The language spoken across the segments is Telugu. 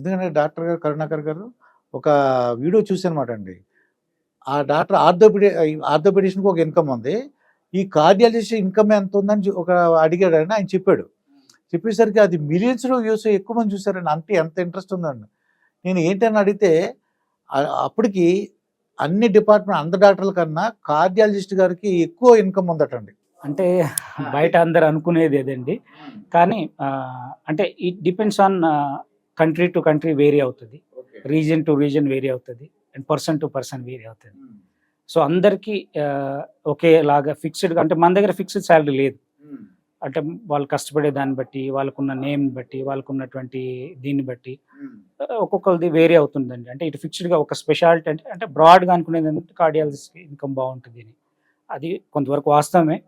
ఎందుకంటే డాక్టర్ గారు కరుణాకర్ గారు ఒక వీడియో చూసానమాట అండి ఆ డాక్టర్ ఆర్థోపెడి ఆర్థోపెడిషన్కి ఒక ఇన్కమ్ ఉంది. ఈ కార్డియాలజిస్ట్ ఇన్కమ్ ఎంత ఉందని ఒక అడిగాడు అని ఆయన చెప్పాడు. చెప్పేసరికి అది మిలియన్స్లో వ్యూస్ ఎక్కువ మంది చూసారండి అంటే ఎంత ఇంట్రెస్ట్ ఉందండి. నేను ఏంటని అడిగితే అప్పటికి అన్ని డిపార్ట్మెంట్ అందరి డాక్టర్ల కన్నా కార్డియాలజిస్ట్ గారికి ఎక్కువ ఇన్కమ్ ఉందటండి. అంటే బయట అందరు అనుకునేది అదండి కానీ అంటే it depends on country to country vary అవుతుంది. రీజన్ టు రీజన్ వేరీ అవుతుంది. And person to person vary అవుతుంది. సో అందరికీ ఒకేలాగా ఫిక్స్డ్ అంటే మన దగ్గర ఫిక్స్డ్ శాలరీ లేదు. అంటే వాళ్ళు కష్టపడే దాన్ని బట్టి వాళ్ళకున్న నేమ్ బట్టి వాళ్ళకున్నటువంటి దీన్ని బట్టి ఒక్కొక్కరిది వేరీ అవుతుందండి. అంటే ఇటు ఫిక్స్డ్గా ఒక స్పెషాలిటీ అంటే అంటే బ్రాడ్గా అనుకునేది ఏంటంటే కార్డియాలజిస్ట్ ఇన్కమ్ బాగుంటుంది అని. అది కొంతవరకు వాస్తవమే.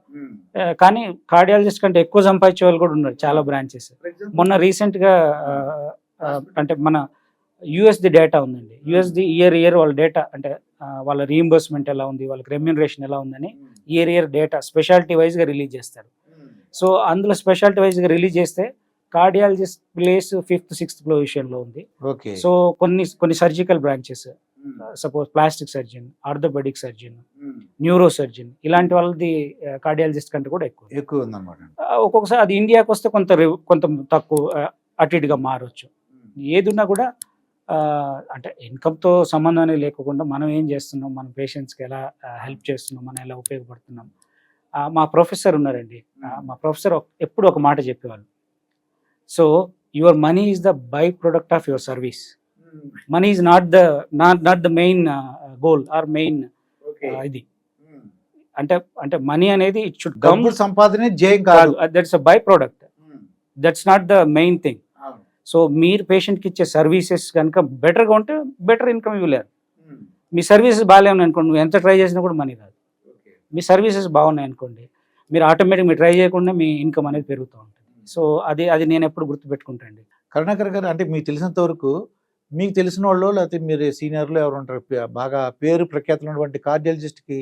కానీ కార్డియాలజిస్ట్ కంటే ఎక్కువ సంపాదించే వాళ్ళు కూడా ఉన్నారు చాలా బ్రాంచెస్. మొన్న రీసెంట్గా అంటే మన యుఎస్ది డేటా ఉందండి. యుఎస్ది ఇయర్ ఇయర్ వాళ్ళ డేటా అంటే వాళ్ళ రీఎంబర్స్మెంట్ ఎలా ఉంది వాళ్ళకి రెమ్యూనరేషన్ ఎలా ఉందని ఇయర్ ఇయర్ డేటా స్పెషాలిటీ వైజ్గా రిలీజ్ చేస్తారు. సో అందులో స్పెషాలిటీ వైజ్గా రిలీజ్ చేస్తే కార్డియాలజిస్ట్ ప్లేస్ ఫిఫ్త్ సిక్స్త్ పొజిషన్లో ఉంది. ఓకే సో కొన్ని కొన్ని surgical branches suppose plastic surgeon orthopaedic surgeon neuro surgeon ఇలాంటి వాళ్ళది కార్డియాలజిస్ట్ కంటే కూడా ఎక్కువ. ఎక్కువ ఉందన్నమాట. ఒక్కొక్కసారి అది ఇండియాకి వస్తే కొంత కొంత తక్కువ అటు ఇటుగా మారచ్చు. ఏదున్నా కూడా ఆ, అంటే ఇన్కమ్తో సంబంధం అనేది లేకుండా మనం ఏం చేస్తున్నాం? మన పేషెంట్స్కి ఎలా హెల్ప్ చేస్తున్నాం? మనం ఎలా ఉపయోగపడుతున్నాం? మా ప్రొఫెసర్ ఉన్నారండి. మా ప్రొఫెసర్ ఎప్పుడు ఒక మాట చెప్పేవాళ్ళు. So your money is the by product of your service. Money is not the not not the main goal or main ఇది. అంటే అంటే మనీ అనేది ఇట్ షుడ్ కమ్ సంపాదనే జయం కాదు. That's by product that's not the main thing. So మీరు పేషెంట్కి ఇచ్చే సర్వీసెస్ కనుక బెటర్గా ఉంటే బెటర్ ఇన్కమ్ ఇవ్వలేరు. మీ సర్వీసెస్ బాగాలేమని అనుకోండి. నువ్వు ఎంత ట్రై చేసినా కూడా మనీ రాదు. మీ సర్వీసెస్ బాగున్నాయి అనుకోండి. మీరు ఆటోమేటిక్ మీరు ట్రై చేయకుండా మీ ఇన్కమ్ అనేది పెరుగుతూ ఉంటుంది. సో అది అది నేను ఎప్పుడు గుర్తుపెట్టుకుంటానండి కరుణాకర్ గారు అంటే మీకు తెలిసినంత వరకు మీకు తెలిసిన వాళ్ళు లేకపోతే మీరు సీనియర్లు ఎవరు ఉంటారు? బాగా పేరు ప్రఖ్యాతులు ఉన్నటువంటి కార్డియాలజిస్ట్కి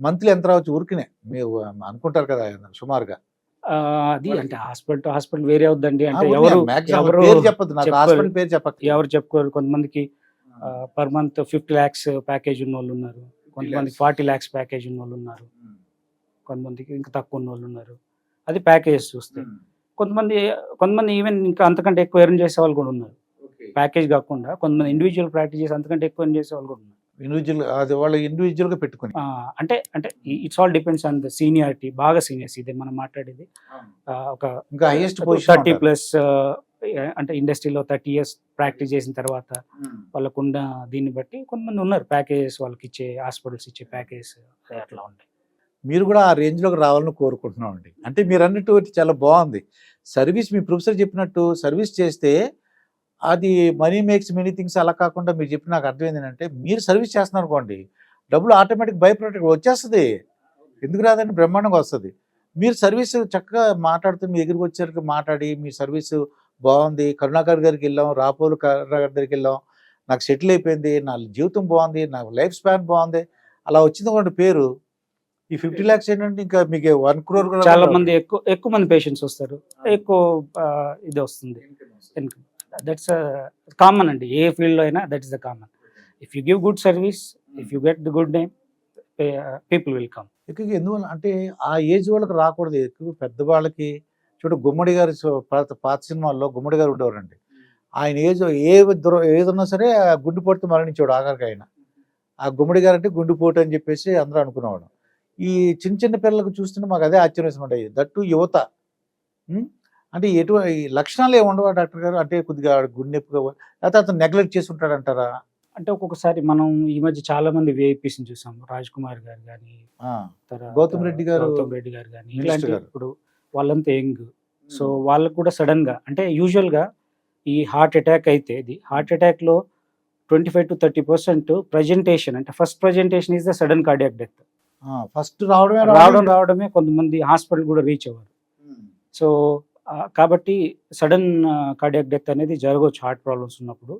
మంత్లీ ఎంత రావచ్చు? ఊరికినే. మీరు అనుకుంటారు కదా సుమారుగా. అది అంటే హాస్పిటల్ టు హాస్పిటల్ వేరే అవుద్దండి. అంటే ఎవరు ఎవరు. హాస్పిటల్ పేరు చెప్పక ఎవరు చెప్పుకోరు. కొంతమందికి per month fifty lakhs package ఉన్న వాళ్ళు ఉన్నారు. కొంతమంది. ఫార్టీ ల్యాక్స్ ప్యాకేజ్ ఉన్న వాళ్ళు ఉన్నారు. కొంతమందికి ఇంకా తక్కువ ఉన్న వాళ్ళు ఉన్నారు. అది ప్యాకేజెస్ చూస్తే. కొంతమంది కొంతమంది ఈవెన్ ఇంకా అంతకంటే ఎక్కువ ఎర్న్ చేసే వాళ్ళు కూడా ఉన్నారు. ప్యాకేజ్ కాకుండా కొంతమంది ఇండివిజువల్ ప్రాక్టీస్ చేసి అంతకంటే ఎక్కువ ఎర్న్ చేసే వాళ్ళు కూడా ఉన్నారు. ఇండివిజువల్ అది వాళ్ళు ఇండివిజువల్గా పెట్టుకుని. అంటే అంటే it's all depends on the seniority బాగా సీనియర్స్ ఇదే మనం మాట్లాడేది. ఒక ఇంకా హైయెస్ట్ థర్టీ పొజిషన్ ప్లస్ అంటే ఇండస్ట్రీలో థర్టీ ఇయర్స్ ప్రాక్టీస్ చేసిన తర్వాత వాళ్ళకున్న దీన్ని బట్టి కొంతమంది ఉన్నారు. ప్యాకేజెస్ వాళ్ళకి ఇచ్చే హాస్పిటల్స్ ఇచ్చే ప్యాకేజెస్ అట్లా ఉంటాయి. మీరు కూడా ఆ రేంజ్లోకి రావాలని కోరుకుంటున్నాం అండి అంటే మీరు అన్నట్టు చాలా బాగుంది. సర్వీస్ మీ ప్రొఫెసర్ చెప్పినట్టు సర్వీస్ చేస్తే అది మనీ మేక్స్ మెనీ థింగ్స్ అలా కాకుండా మీరు చెప్పిన నాకు అర్థమైంది ఏంటంటే మీరు సర్వీస్ చేస్తున్నారు అనుకోండి డబ్బులు ఆటోమేటిక్ బై ప్రొడక్ట్ వచ్చేస్తుంది. ఎందుకు రాదండి? బ్రహ్మాండంగా వస్తుంది. మీరు సర్వీస్ చక్కగా మాట్లాడుతూ మీ దగ్గరికి వచ్చేసరికి మాట్లాడి మీ సర్వీస్ బాగుంది కరుణాకర్ గారికి వెళ్ళాం రాపోలు కరుణాకర్ దగ్గరికి వెళ్ళాం నాకు సెటిల్ అయిపోయింది నా జీవితం బాగుంది నా లైఫ్ స్పాన్ బాగుంది అలా వచ్చింది ఒకటి పేరు. ఈ ఫిఫ్టీ ల్యాక్స్ ఏంటంటే ఇంకా మీకు వన్ క్రోర్ చాలా మంది ఎక్కువ ఎక్కువ మంది పేషెంట్స్ వస్తారు. ఎక్కువ ఇది వస్తుంది. ఇన్కమ్ దట్స్ కామన్ అండి. ఏ ఫీల్డ్లో అయినా that is the common if you give good service if you get the good name people will come ఎక్కువ ఎందువల్ల అంటే ఆ ఏజ్ వాళ్ళకి రాకూడదు. ఎక్కువ పెద్దవాళ్ళకి చూడు గుమ్మడి గారి పాత పాత సినిమాల్లో గుమ్మడి గారు ఉండేవారండి. ఆయన ఏజ్ ఏ దుర ఏదన్నా సరే ఆ గుండెపోటుతో మరణించాడు ఆఖరికి ఆయన ఆ గుమ్మడి గారు అంటే గుండెపోటు అని చెప్పేసి అందరూ అనుకునేవాడు ఈ చిన్న చిన్న పిల్లలకు చూస్తుంటే మాకు అదే ఆశ్చర్యం వేసినమాట. దట్టు యువత అంటే ఎటు ఈ లక్షణాలు ఏమి ఉండవా డాక్టర్ గారు? అంటే కొద్దిగా గుండె నొప్పిగా లేకపోతే అతను నెగ్లెక్ట్ చేసి ఉంటాడంటారా అంటే ఒక్కొక్కసారి మనం ఈ మధ్య చాలా మంది విఐపీస్ చూసాం. రాజ్ కుమార్ గారు కానీ గౌతమ్ రెడ్డి గారు, గౌతమ్ రెడ్డి గారు కానీ ఇలాంటి. ఇప్పుడు వాళ్ళంతా యంగ్. సో వాళ్ళకు కూడా సడన్గా అంటే యూజువల్గా ఈ హార్ట్ అటాక్ అయితే ఇది heart అటాక్లో twenty five to thirty percent presentation అంటే first presentation is the sudden cardiac death. First రావడమే రావడం రావడమే కొంతమంది హాస్పిటల్ కూడా రీచ్ అవ్వరు. సో కాబట్టి సడన్ కార్డియాక్ డెత్ అనేది జరగవచ్చు హార్ట్ ప్రాబ్లమ్స్ ఉన్నప్పుడు.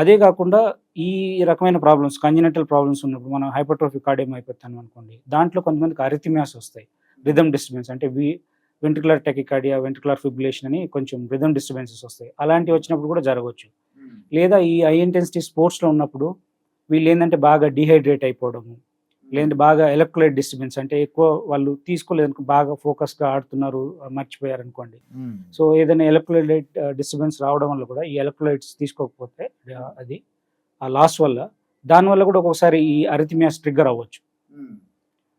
అదే కాకుండా ఈ రకమైన ప్రాబ్లమ్స్ కంజనెంటల్ ప్రాబ్లమ్స్ ఉన్నప్పుడు మనం హైపర్ట్రోఫిక్ కార్డియం అయిపోతాం అనుకోండి దాంట్లో కొంతమందికి అరిథిమియాస్ వస్తాయి రిథమ్ డిస్టర్బెన్స్. అంటే V ventricular tachycardia ventricular fibrillation అని కొంచెం రిథమ్ డిస్టర్బెన్సెస్ వస్తాయి. అలాంటివి వచ్చినప్పుడు కూడా జరగవచ్చు. లేదా ఈ హై ఇంటెన్సిటీ స్పోర్ట్స్లో ఉన్నప్పుడు వీళ్ళు ఏంటంటే బాగా డిహైడ్రేట్ అయిపోవడము లేదంటే బాగా ఎలక్ట్రోలైట్ డిస్టర్బెన్స్ అంటే ఎక్కువ వాళ్ళు తీసుకోలేదు బాగా ఫోకస్గా ఆడుతున్నారు మర్చిపోయారు అనుకోండి. సో ఏదైనా ఎలక్ట్రోలైట్ డిస్టర్బెన్స్ రావడం వల్ల కూడా ఈ ఎలక్ట్రోలైట్స్ తీసుకోకపోతే అది ఆ లాస్ వల్ల దానివల్ల కూడా ఒక్కొక్కసారి ఈ అరిథిమియాస్ ట్రిగ్గర్ అవ్వచ్చు.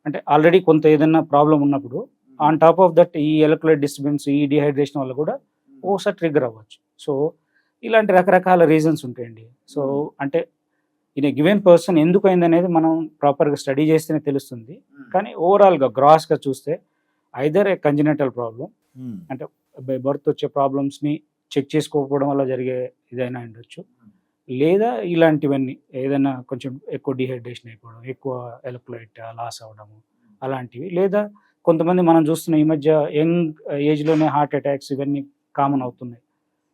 అంటే ఆల్రెడీ కొంత ఏదైనా ప్రాబ్లం ఉన్నప్పుడు ఆన్ టాప్ ఆఫ్ దట్ ఈ ఎలక్ట్రోలైట్ డిస్టర్బెన్స్ ఈ డిహైడ్రేషన్ వల్ల కూడా ఒక్కోసారి ట్రిగ్గర్ అవ్వచ్చు. సో ఇలాంటి రకరకాల రీజన్స్ ఉంటాయండి. సో అంటే ఇన్ గివెన్ పర్సన్ ఎందుకు అయింది అనేది మనం ప్రాపర్గా స్టడీ చేస్తేనే తెలుస్తుంది. కానీ ఓవరాల్గా గ్రాస్గా చూస్తే either a congenital problem um. By birth వచ్చే ప్రాబ్లమ్స్ని చెక్ చేసుకోకపోవడం వల్ల జరిగే ఇదైనా ఉండొచ్చు. లేదా ఇలాంటివన్నీ ఏదైనా కొంచెం ఎక్కువ డిహైడ్రేషన్ అయిపోవడం ఎక్కువ ఎలక్ట్రోలైట్ లాస్ అవ్వడము అలాంటివి. లేదా కొంతమంది మనం చూస్తున్న ఈ మధ్య యంగ్ ఏజ్లోనే హార్ట్ అటాక్స్ ఇవన్నీ కామన్ అవుతున్నాయి.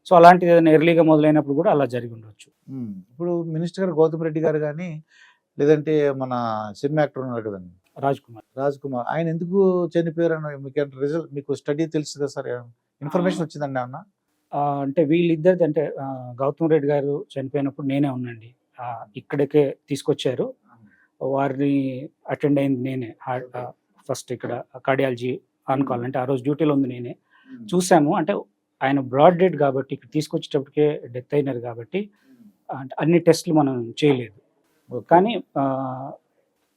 సో అలాంటిది ఏదైనా ఎర్లీగా మొదలైనప్పుడు కూడా అలా జరిగి ఉండొచ్చు. ఇప్పుడు మినిస్టర్ గారు గౌతమ్ రెడ్డి గారు కానీ లేదంటే మన సినిమా యాక్టర్ ఉన్నారు కదండి. రాజ్ కుమార్ రాజ్ కుమార్ ఆయన ఎందుకు చనిపోయారు అని మీకు రిజల్ట్ మీకు స్టడీ తెలుసు కదా సార్? ఇన్ఫర్మేషన్ వచ్చిందండి అన్న అంటే వీళ్ళిద్దరిది అంటే గౌతమ్ రెడ్డి గారు చనిపోయినప్పుడు నేనే ఉన్నాండి ఇక్కడికే తీసుకొచ్చారు. వారిని అటెండ్ అయింది నేనే. ఫస్ట్ ఇక్కడ కార్డియాలజీ అంటే ఆ రోజు డ్యూటీలో ఉంది నేనే. చూసాము. అంటే ఆయన బ్రాడ్ డెడ్ కాబట్టి ఇక్కడ తీసుకొచ్చేటప్పటికే డెత్ అయినారు కాబట్టి అంటే అన్ని టెస్ట్లు మనం చేయలేదు. కానీ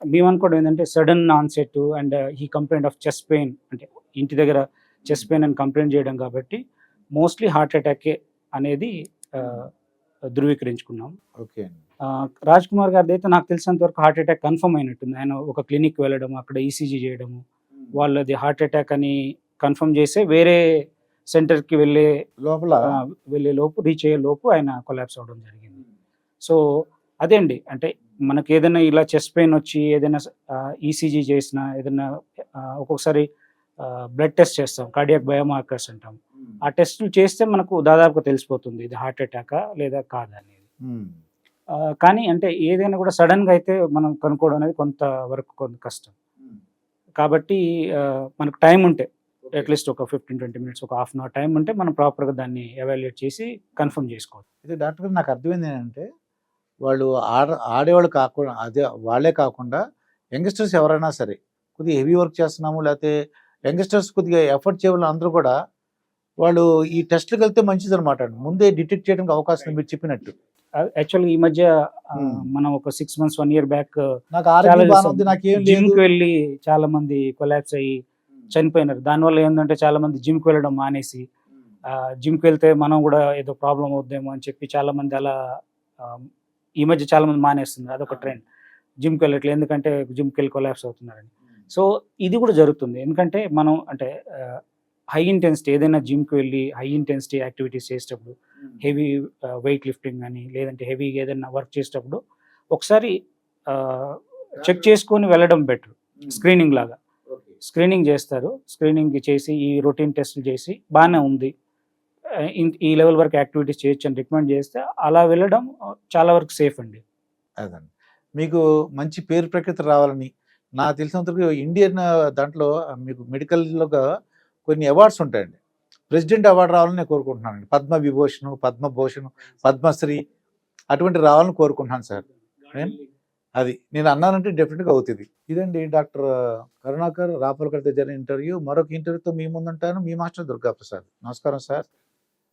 మేము అనుకోవడం ఏంటంటే సడన్ ఆన్సెట్ అండ్ ఈ కంప్లైంట్ ఆఫ్ చెస్ట్ పెయిన్ అంటే ఇంటి దగ్గర చెస్ట్ పెయిన్ అని కంప్లైంట్ చేయడం కాబట్టి మోస్ట్లీ హార్ట్ అటాకే అనేది ధృవీకరించుకున్నాం. ఓకే. రాజ్ కుమార్ గారిది అయితే నాకు తెలిసినంత వరకు హార్ట్ అటాక్ కన్ఫర్మ్ అయినట్టుంది. ఆయన ఒక క్లినిక్ వెళ్ళడం అక్కడ ఈసీజీ చేయడము వాళ్ళది హార్ట్ అటాక్ అని కన్ఫర్మ్ చేస్తే వేరే సెంటర్కి వెళ్ళే లోపల? వెళ్ళే లోపు రీచ్ అయ్యే లోపు ఆయన కొలాప్స్ అవ్వడం జరిగింది. సో అదే అండి. అంటే మనకి ఏదైనా ఇలా చెస్ట్ పెయిన్ వచ్చి ఏదైనా ఈసీజీ చేసినా ఏదైనా ఒక్కొక్కసారి బ్లడ్ టెస్ట్ చేస్తాం. కార్డియాక్ బయోమార్కర్స్ అంటాం. ఆ టెస్టులు చేస్తే మనకు దాదాపుగా తెలిసిపోతుంది. ఇది హార్ట్ అటాకా లేదా కాదా అనేది. కానీ అంటే ఏదైనా కూడా సడన్గా అయితే మనం కనుక్కోవడం అనేది కొంత వరకు కొంత కష్టం. కాబట్టి మనకు టైం ఉంటే అట్లీస్ట్ ఒక ఫిఫ్టీన్ ట్వంటీ మినిట్స్ ఒక హాఫ్ అన్ అవర్ టైం ఉంటే మనం ప్రాపర్గా దాన్ని ఎవాల్యుయేట్ చేసి కన్ఫర్మ్ చేసుకోవచ్చు. అయితే డాక్టర్ గారు నాకు అర్థమైంది ఏంటంటే వాళ్ళు ఆడ ఆడేవాళ్ళు కాకుండా అదే వాళ్ళే కాకుండా యంగ్స్టర్స్ ఎవరైనా సరే కొద్దిగా హెవీ వర్క్ చేస్తున్నాము లేకపోతే యంగ్స్టర్స్ కొద్దిగా ఎఫర్ట్ చేయడం అందరూ కూడా వాళ్ళు ఈ టెస్ట్లకు వెళ్తే మంచిది అనమాట ముందే డిటెక్ట్ చేయడానికి అవకాశం మీరు చెప్పినట్టు. యాక్చువల్గా ఈ మధ్య Hmm. మనం ఒక six months one year back నాకు వెళ్ళి చాలా మంది కొలాప్స్ అయ్యి చనిపోయినారు. దానివల్ల ఏంటంటే చాలా మంది జిమ్కి వెళ్ళడం మానేసి జిమ్కి వెళ్తే మనం కూడా ఏదో ప్రాబ్లం అవుద్దేమో అని చెప్పి చాలా మంది అలా ఈ మధ్య చాలా మంది మానేస్తున్నారు. అదొక ట్రెండ్. జిమ్కి వెళ్ళట్లేదు. ఎందుకంటే జిమ్కి వెళ్ళి కొలాప్స్ అవుతున్నారని. సో ఇది కూడా జరుగుతుంది. ఎందుకంటే మనం అంటే హై ఇంటెన్సిటీ ఏదైనా జిమ్కి వెళ్ళి హై ఇంటెన్సిటీ యాక్టివిటీస్ చేసేటప్పుడు హెవీ వెయిట్ లిఫ్టింగ్ కానీ లేదంటే హెవీ ఏదైనా వర్క్ చేసేటప్పుడు ఒకసారి చెక్ చేసుకొని వెళ్ళడం బెటర్. స్క్రీనింగ్ లాగా. స్క్రీనింగ్ చేస్తారు. స్క్రీనింగ్ చేసి ఈ రొటీన్ టెస్ట్లు చేసి బాగానే ఉంది. ఇన్- ఈ లెవెల్ వరకు యాక్టివిటీస్ చేయొచ్చు అని రికమెండ్ చేస్తే అలా వెళ్ళడం చాలా వరకు సేఫ్ అండి. అదండి. మీకు మంచి పేరు ప్రఖ్యాతి రావాలని నాకు తెలిసినంత వరకు ఇండియన్ దాంట్లో మీకు మెడికల్లోగా కొన్ని అవార్డ్స్ ఉంటాయండి. ప్రెసిడెంట్ అవార్డు రావాలని నేను కోరుకుంటున్నానండి. పద్మ విభూషణ్ పద్మభూషణ్ పద్మశ్రీ అటువంటి రావాలని కోరుకుంటున్నాను సార్. అది. నేను అన్నానంటే డెఫినెట్గా అవుతుంది. ఇదండి డాక్టర్ కరుణాకర్ రాపల్ కడితే జరిగిన ఇంటర్వ్యూ. మరొక ఇంటర్వ్యూతో మీ ముందుంటాను. మీ మాస్టర్ దుర్గా ప్రసాద్ నమస్కారం సార్.